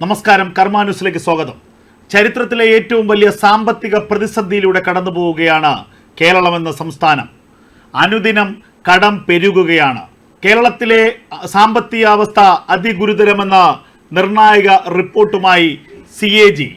നമസ്കാരം കർമാന്യൂസിലേക്ക് സ്വാഗതം. ചരിത്രത്തിലെ ഏറ്റവും വലിയ സാമ്പത്തിക പ്രതിസന്ധിയിലൂടെ കടന്നു പോവുകയാണ് കേരളം എന്ന സംസ്ഥാനം. അനുദിനം കടം പെരുകുകയാണ്. കേരളത്തിലെ സാമ്പത്തിക അവസ്ഥ അതിഗുരുതരമെന്ന നിർണായക റിപ്പോർട്ടുമായി സി എ ജി.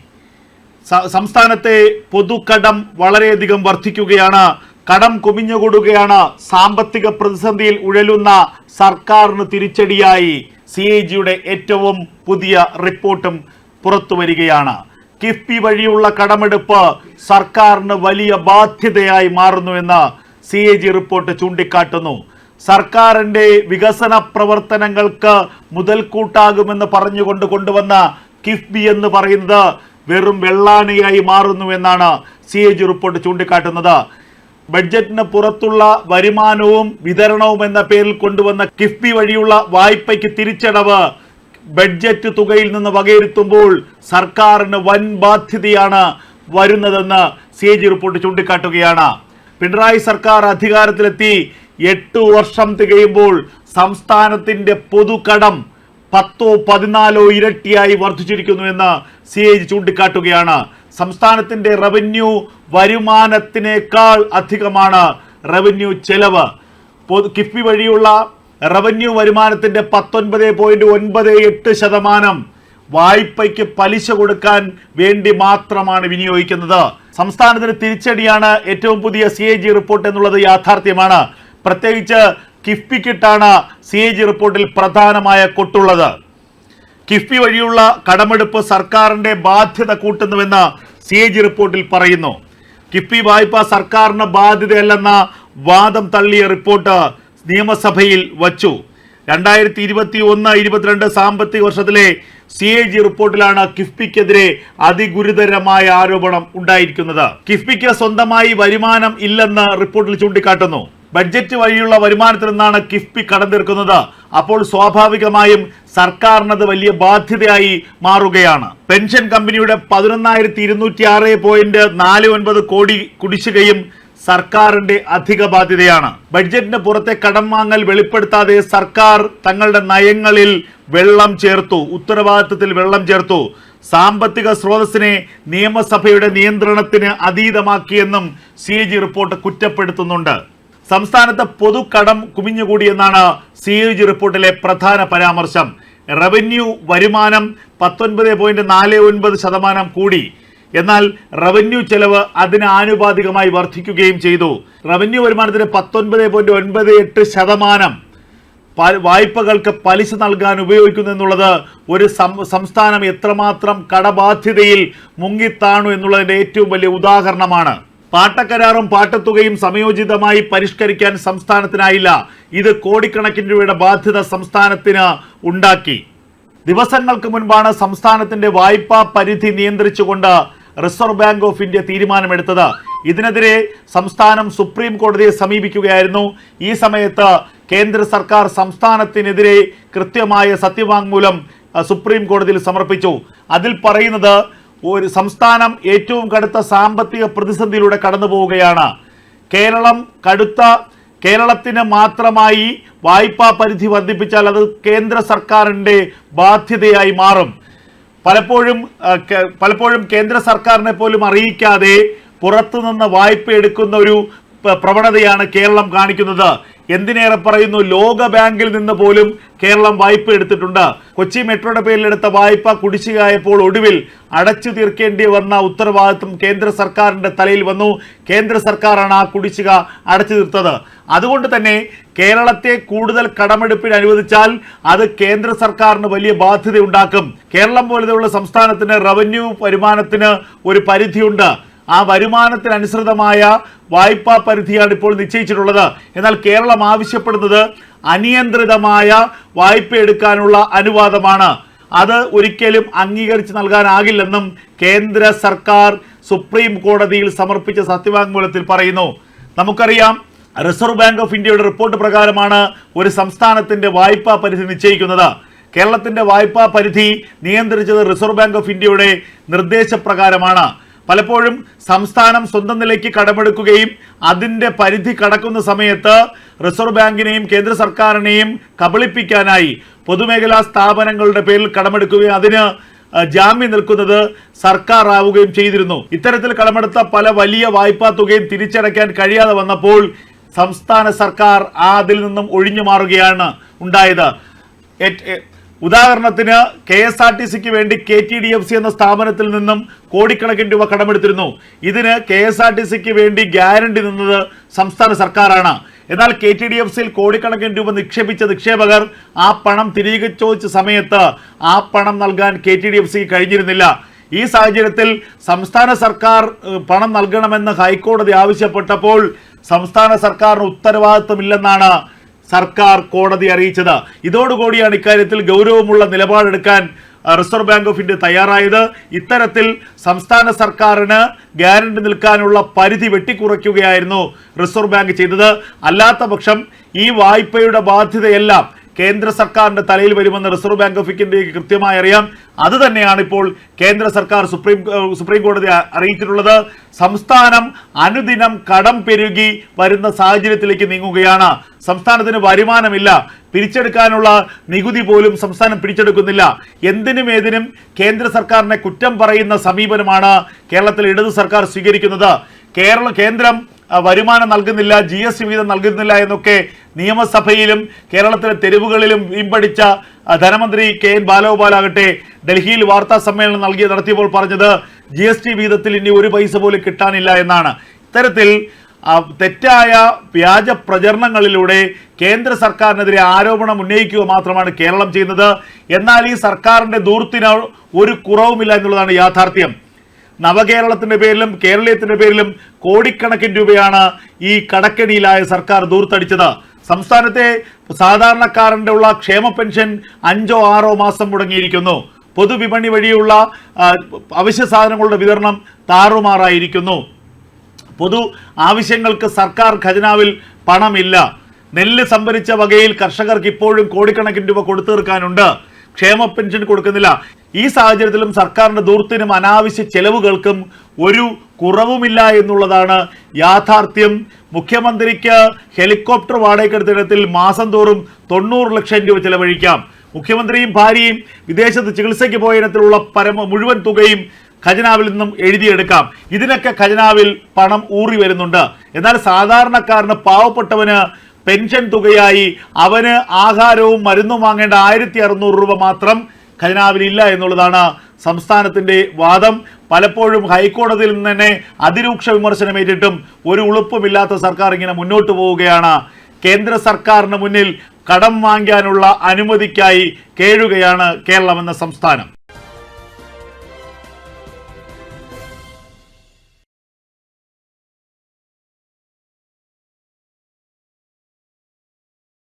സംസ്ഥാനത്തെ പൊതുകടം വളരെയധികം വർദ്ധിക്കുകയാണ് കടം കുമിഞ്ഞുകൂടുകയാണ് സാമ്പത്തിക പ്രതിസന്ധിയിൽ ഉഴലുന്ന സർക്കാരിന് തിരിച്ചടിയായി സി എ ജിയുടെ ഏറ്റവും പുതിയ റിപ്പോർട്ടും പുറത്തു വരികയാണ്. കിഫ്ബി വഴിയുള്ള കടമെടുപ്പ് സർക്കാരിന് വലിയ ബാധ്യതയായി മാറുന്നുവെന്ന് സി എ ജി റിപ്പോർട്ട് ചൂണ്ടിക്കാട്ടുന്നു. സർക്കാരിന്റെ വികസന പ്രവർത്തനങ്ങൾക്ക് മുതൽക്കൂട്ടാകുമെന്ന് പറഞ്ഞുകൊണ്ട് കൊണ്ടുവന്ന കിഫ്ബി എന്ന് പറയുന്നത് വെറും വെള്ളാണിയായി മാറുന്നുവെന്നാണ് സി എ ജി റിപ്പോർട്ട് ചൂണ്ടിക്കാട്ടുന്നത്. ബഡ്ജറ്റിന് പുറത്തുള്ള വരുമാനവും വിതരണവും എന്ന പേരിൽ കൊണ്ടുവന്ന കിഫ്ബി വഴിയുള്ള വായ്പയ്ക്ക് തിരിച്ചടവ് ബഡ്ജറ്റ് തുകയിൽ നിന്ന് വകയിരുത്തുമ്പോൾ സർക്കാരിന് വൻ ബാധ്യതയാണ് വരുന്നതെന്ന് സി എ ജി റിപ്പോർട്ട് ചൂണ്ടിക്കാട്ടുകയാണ്. പിണറായി സർക്കാർ അധികാരത്തിലെത്തി എട്ട് വർഷം തികയുമ്പോൾ സംസ്ഥാനത്തിന്റെ പൊതുകടം പത്തോ പതിനാലോ ഇരട്ടിയായി വർദ്ധിച്ചിരിക്കുന്നുവെന്ന് സി എ ജി ചൂണ്ടിക്കാട്ടുകയാണ്. സംസ്ഥാനത്തിന്റെ റവന്യൂ വരുമാനത്തിനേക്കാൾ അധികമാണ് റവന്യൂ ചെലവ്. കിഫ്ബി വഴിയുള്ള റവന്യൂ വരുമാനത്തിന്റെ പത്തൊൻപത് പോയിന്റ് ഒൻപത് എട്ട് ശതമാനം വായ്പയ്ക്ക് പലിശ കൊടുക്കാൻ വേണ്ടി മാത്രമാണ് വിനിയോഗിക്കുന്നത്. സംസ്ഥാനത്തിന് തിരിച്ചടിയാണ് ഏറ്റവും പുതിയ സി എ ജി റിപ്പോർട്ട് എന്നുള്ളത് യാഥാർത്ഥ്യമാണ്. പ്രത്യേകിച്ച് കിഫ്ബിക്കിട്ടാണ് സി എ ജി റിപ്പോർട്ടിൽ പ്രധാനമായ കൊട്ടുള്ളത്. കിഫ്ബി വഴിയുള്ള കടമെടുപ്പ് സർക്കാരിന്റെ ബാധ്യത കൂട്ടുന്നുവെന്ന് സി എ ജി റിപ്പോർട്ടിൽ പറയുന്നു. കിഫ്ബി വായ്പ സർക്കാരിന് ബാധ്യതയല്ലെന്ന വാദം തള്ളിയ റിപ്പോർട്ട് നിയമസഭയിൽ വച്ചു. രണ്ടായിരത്തി ഇരുപത്തി ഒന്ന് ഇരുപത്തിരണ്ട് സാമ്പത്തിക വർഷത്തിലെ സി എ ജി റിപ്പോർട്ടിലാണ് കിഫ്ബിക്കെതിരെ അതിഗുരുതരമായ ആരോപണം ഉണ്ടായിരിക്കുന്നത്. കിഫ്ബിക്ക് സ്വന്തമായി വരുമാനം ഇല്ലെന്ന് റിപ്പോർട്ടിൽ ചൂണ്ടിക്കാട്ടുന്നു. ബഡ്ജറ്റ് വഴിയുള്ള വരുമാനത്തിൽ നിന്നാണ് കിഫ്ബി കടം തീർക്കുന്നത്. അപ്പോൾ സ്വാഭാവികമായും സർക്കാരിനത് വലിയ ബാധ്യതയായി മാറുകയാണ്. പെൻഷൻ കമ്പനിയുടെ പതിനൊന്നായിരത്തി ഇരുന്നൂറ്റി ആറ് പോയിന്റ് നാല് ഒൻപത് കോടി കുടിശ്ശികയും സർക്കാരിന്റെ അധിക ബാധ്യതയാണ്. ബഡ്ജറ്റിന് പുറത്തെ കടം വാങ്ങൽ വെളിപ്പെടുത്താതെ സർക്കാർ തങ്ങളുടെ നയങ്ങളിൽ വെള്ളം ചേർത്തു ഉത്തരവാദിത്വത്തിൽ വെള്ളം ചേർത്തു. സാമ്പത്തിക സ്രോതസ്സിനെ നിയമസഭയുടെ നിയന്ത്രണത്തിന് അതീതമാക്കിയെന്നും സി റിപ്പോർട്ട് കുറ്റപ്പെടുത്തുന്നുണ്ട്. സംസ്ഥാനത്ത് പൊതുകടം കുമിഞ്ഞുകൂടിയെന്നാണ് സി എ ജി റിപ്പോർട്ടിലെ പ്രധാന പരാമർശം. റവന്യൂ വരുമാനം പത്തൊൻപത് പോയിന്റ് നാല് ഒൻപത് ശതമാനം കൂടി. എന്നാൽ റവന്യൂ ചെലവ് അതിന് ആനുപാതികമായി വർദ്ധിക്കുകയും ചെയ്തു. റവന്യൂ വരുമാനത്തിന് പത്തൊൻപത് പോയിന്റ് ഒൻപത് എട്ട് ശതമാനം വായ്പകൾക്ക് പലിശ നൽകാൻ ഉപയോഗിക്കുന്നു എന്നുള്ളത് ഒരു സംസ്ഥാനം എത്രമാത്രം കടബാധ്യതയിൽ മുങ്ങിത്താണു എന്നുള്ളതിന്റെ ഏറ്റവും വലിയ ഉദാഹരണമാണ്. പാട്ടക്കരാറും പാട്ടത്തുകയും സമയോചിതമായി പരിഷ്കരിക്കാൻ സംസ്ഥാനത്തിനായില്ല. ഇത് കോടിക്കണക്കിന് രൂപയുടെ ബാധ്യത സംസ്ഥാനത്തിന് ഉണ്ടാക്കി. ദിവസങ്ങൾക്ക് മുൻപാണ് സംസ്ഥാനത്തിന്റെ വായ്പാ പരിധി നിയന്ത്രിച്ചുകൊണ്ട് റിസർവ് ബാങ്ക് ഓഫ് ഇന്ത്യ തീരുമാനമെടുത്തത്. ഇതിനെതിരെ സംസ്ഥാനം സുപ്രീം കോടതിയെ സമീപിക്കുകയായിരുന്നു. ഈ സമയത്ത് കേന്ദ്ര സർക്കാർ സംസ്ഥാനത്തിനെതിരെ കൃത്യമായ സത്യവാങ്മൂലം സുപ്രീം കോടതിയിൽ സമർപ്പിച്ചു. അതിൽ പറയുന്നത് ഒരു സംസ്ഥാനം ഏറ്റവും കടുത്ത സാമ്പത്തിക പ്രതിസന്ധിയിലൂടെ കടന്നു പോവുകയാണ്. കേരളം കടുത്ത കേരളത്തിന് മാത്രമായി വായ്പാ പരിധി വർദ്ധിപ്പിച്ചാൽ അത് കേന്ദ്ര സർക്കാരിന്റെ ബാധ്യതയായി മാറും. പലപ്പോഴും പലപ്പോഴും കേന്ദ്ര സർക്കാരിനെ പോലും അറിയിക്കാതെ പുറത്തുനിന്ന് വായ്പ എടുക്കുന്ന ഒരു പ്രവണതയാണ് കേരളം കാണിക്കുന്നത്. എന്തിനേറെ പറയുന്നു? ലോക ബാങ്കിൽ നിന്ന് പോലും കേരളം വായ്പ എടുത്തിട്ടുണ്ട്. കൊച്ചി മെട്രോയുടെ പേരിൽ എടുത്ത വായ്പ കുടിശ്ശികയായപ്പോൾ ഒടുവിൽ അടച്ചു തീർക്കേണ്ടി വന്ന ഉത്തരവാദിത്വം കേന്ദ്ര സർക്കാരിന്റെ തലയിൽ വന്നു. കേന്ദ്ര സർക്കാരാണ് ആ കുടിശ്ശിക അടച്ചു തീർത്തത്. അതുകൊണ്ട് തന്നെ കേരളത്തെ കൂടുതൽ കടമെടുപ്പിന് അനുവദിച്ചാൽ അത് കേന്ദ്ര സർക്കാരിന് വലിയ ബാധ്യത ഉണ്ടാക്കും കേരളം പോലെയുള്ള സംസ്ഥാനത്തിന് റവന്യൂ വരുമാനത്തിന് ഒരു പരിധിയുണ്ട്. ആ വരുമാനത്തിനനുസൃതമായ വായ്പാ പരിധിയാണ് ഇപ്പോൾ നിശ്ചയിച്ചിട്ടുള്ളത്. എന്നാൽ കേരളം ആവശ്യപ്പെടുന്നത് അനിയന്ത്രിതമായ വായ്പ എടുക്കാനുള്ള അനുവാദമാണ്. അത് ഒരിക്കലും അംഗീകരിച്ച് നൽകാനാകില്ലെന്നും കേന്ദ്ര സർക്കാർ സുപ്രീം കോടതിയിൽ സമർപ്പിച്ച സത്യവാങ്മൂലത്തിൽ പറയുന്നു. നമുക്കറിയാം റിസർവ് ബാങ്ക് ഓഫ് ഇന്ത്യയുടെ റിപ്പോർട്ട് പ്രകാരമാണ് ഒരു സംസ്ഥാനത്തിന്റെ വായ്പാ പരിധി നിശ്ചയിക്കുന്നത്. കേരളത്തിന്റെ വായ്പാ പരിധി നിയന്ത്രിച്ചത് റിസർവ് ബാങ്ക് ഓഫ് ഇന്ത്യയുടെ നിർദ്ദേശപ്രകാരമാണ്. പലപ്പോഴും സംസ്ഥാനം സ്വന്തം നിലയ്ക്ക് കടമെടുക്കുകയും അതിന്റെ പരിധി കടക്കുന്ന സമയത്ത് റിസർവ് ബാങ്കിനെയും കേന്ദ്ര സർക്കാരിനെയും കബളിപ്പിക്കാനായി പൊതുമേഖലാ സ്ഥാപനങ്ങളുടെ പേരിൽ കടമെടുക്കുകയും അതിന് ജാമ്യം നിൽക്കുന്നത് സർക്കാർ ആവുകയും ചെയ്തിരുന്നു. ഇത്തരത്തിൽ കടമെടുത്ത പല വലിയ വായ്പാ തുകയും തിരിച്ചടയ്ക്കാൻ കഴിയാതെ വന്നപ്പോൾ സംസ്ഥാന സർക്കാർ ആ അതിൽ നിന്നും ഒഴിഞ്ഞു മാറുകയാണ് ഉണ്ടായത്. ഉദാഹരണത്തിന് കെ എസ് ആർ ടി സിക്ക് വേണ്ടി K T D F C എന്ന സ്ഥാപനത്തിൽ നിന്നും കോടിക്കണക്കിന് രൂപ കടമെടുത്തിരുന്നു. ഇതിന് കെ എസ് ആർ ടി സിക്ക് വേണ്ടി ഗ്യാരണ്ടി നിന്നത് സംസ്ഥാന സർക്കാരാണ്. എന്നാൽ കെ ടി ഡി എഫ് സിയിൽ കോടിക്കണക്കിന് രൂപ നിക്ഷേപിച്ച നിക്ഷേപകർ ആ പണം തിരികെ ചോദിച്ച സമയത്ത് ആ പണം നൽകാൻ കെ ടി ഡി എഫ് സിക്ക് കഴിഞ്ഞിരുന്നില്ല. ഈ സാഹചര്യത്തിൽ സംസ്ഥാന സർക്കാർ പണം നൽകണമെന്ന് ഹൈക്കോടതി ആവശ്യപ്പെട്ടപ്പോൾ സംസ്ഥാന സർക്കാരിന് ഉത്തരവാദിത്വമില്ലെന്നാണ് സർക്കാർ കോടതി അറിയിച്ചത്. ഇതോടുകൂടിയാണ് ഇക്കാര്യത്തിൽ ഗൗരവമുള്ള നിലപാടെടുക്കാൻ റിസർവ് ബാങ്ക് ഓഫ് ഇന്ത്യ തയ്യാറായത്. ഇത്തരത്തിൽ സംസ്ഥാന സർക്കാരിന് ഗ്യാരണ്ടി നിൽക്കാനുള്ള പരിധി വെട്ടിക്കുറയ്ക്കുകയായിരുന്നു റിസർവ് ബാങ്ക് ചെയ്തത്. അല്ലാത്ത ഈ വായ്പയുടെ ബാധ്യതയെല്ലാം കേന്ദ്ര സർക്കാരിന്റെ തലയിൽ വരുമെന്ന് റിസർവ് ബാങ്ക് ഓഫ് ഇന്ത്യയ്ക്ക് കൃത്യമായി അറിയാം. അത് തന്നെയാണ് ഇപ്പോൾ കേന്ദ്ര സർക്കാർ സുപ്രീം സുപ്രീം കോടതി അറിയിച്ചിട്ടുള്ളത്. സംസ്ഥാനം അനുദിനം കടം പെരുകി വരുന്ന സാഹചര്യത്തിലേക്ക് നീങ്ങുകയാണ്. സംസ്ഥാനത്തിന് വരുമാനമില്ല. പിരിച്ചെടുക്കാനുള്ള നികുതി പോലും സംസ്ഥാനം പിടിച്ചെടുക്കുന്നില്ല എന്തിനും ഏതിനും കേന്ദ്ര സർക്കാരിനെ കുറ്റം പറയുന്ന സമീപനമാണ് കേരളത്തിൽ ഇടതു സർക്കാർ സ്വീകരിക്കുന്നത്. കേരള കേന്ദ്രം വരുമാനം നൽകുന്നില്ല ജി എസ് ടി വിഹിതം നൽകുന്നില്ല എന്നൊക്കെ നിയമസഭയിലും കേരളത്തിലെ തെരുവുകളിലും വീമ്പടിച്ച ധനമന്ത്രി കെ എൻ ബാലഗോപാലാകട്ടെ ഡൽഹിയിൽ വാർത്താ സമ്മേളനം നൽകി നടത്തിയപ്പോൾ പറഞ്ഞത് ജി എസ് ടി വിഹിതത്തിൽ ഇനി ഒരു പൈസ പോലും കിട്ടാനില്ല എന്നാണ്. ഇത്തരത്തിൽ തെറ്റായ വ്യാജ പ്രചരണങ്ങളിലൂടെ കേന്ദ്ര സർക്കാരിനെതിരെ ആരോപണം ഉന്നയിക്കുക മാത്രമാണ് കേരളം ചെയ്യുന്നത്. എന്നാൽ ഈ സർക്കാരിന്റെ ദൂർത്തിന് ഒരു കുറവുമില്ല എന്നുള്ളതാണ് യാഥാർത്ഥ്യം. നവകേരളത്തിന്റെ പേരിലും കേരളീയത്തിന്റെ പേരിലും കോടിക്കണക്കിന് രൂപയാണ് ഈ കടക്കെണിയിലായ സർക്കാർ ദൂർത്തടിച്ചത്. സംസ്ഥാനത്തെ സാധാരണക്കാരന്റെ ഉള്ള ക്ഷേമ പെൻഷൻ അഞ്ചോ ആറോ മാസം മുടങ്ങിയിരിക്കുന്നു. പൊതുവിപണി വഴിയുള്ള അവശ്യ സാധനങ്ങളുടെ വിതരണം താറുമാറായിരിക്കുന്നു. പൊതു ആവശ്യങ്ങൾക്ക് സർക്കാർ ഖജനാവിൽ പണമില്ല. നെല്ല് സംഭരിച്ച വകയിൽ കർഷകർക്ക് ഇപ്പോഴും കോടിക്കണക്കിന് രൂപ കൊടുത്തു തീർക്കാനുണ്ട്. ക്ഷേമ പെൻഷൻ കൊടുക്കുന്നില്ല. ഈ സാഹചര്യത്തിലും സർക്കാരിന്റെ ദൂർത്തിനും അനാവശ്യ ചെലവുകൾക്കും ഒരു കുറവുമില്ല എന്നുള്ളതാണ് യാഥാർത്ഥ്യം. മുഖ്യമന്ത്രിക്ക് ഹെലികോപ്റ്റർ വാടകയ്ക്കെടുത്തിടത്തിൽ മാസം തോറും തൊണ്ണൂറ് ലക്ഷം രൂപ ചെലവഴിക്കാം. മുഖ്യമന്ത്രിയും ഭാര്യയും വിദേശത്ത് ചികിത്സയ്ക്ക് പോയ ഇനത്തിലുള്ള പരമ മുഴുവൻ തുകയും ഖജനാവിൽ നിന്നും എഴുതിയെടുക്കാം. ഇതിനൊക്കെ ഖജനാവിൽ പണം ഊറി വരുന്നുണ്ട്. എന്നാൽ സാധാരണക്കാരന് പാവപ്പെട്ടവന് പെൻഷൻ തുകയായി അവന് ആഹാരവും മരുന്നും വാങ്ങേണ്ട ആയിരത്തി രൂപ മാത്രം ഖജനാവിൽ ഇല്ല എന്നുള്ളതാണ് സംസ്ഥാനത്തിന്റെ വാദം. പലപ്പോഴും ഹൈക്കോടതിയിൽ നിന്ന് തന്നെ അതിരൂക്ഷ വിമർശനമേറ്റിട്ടും ഒരു ഉളുപ്പുമില്ലാത്ത സർക്കാർ ഇങ്ങനെ മുന്നോട്ട് പോവുകയാണ്. കേന്ദ്ര സർക്കാരിന് മുന്നിൽ കടം വാങ്ങാനുള്ള അനുമതിക്കായി കേഴുകയാണ് കേരളമെന്ന സംസ്ഥാനം.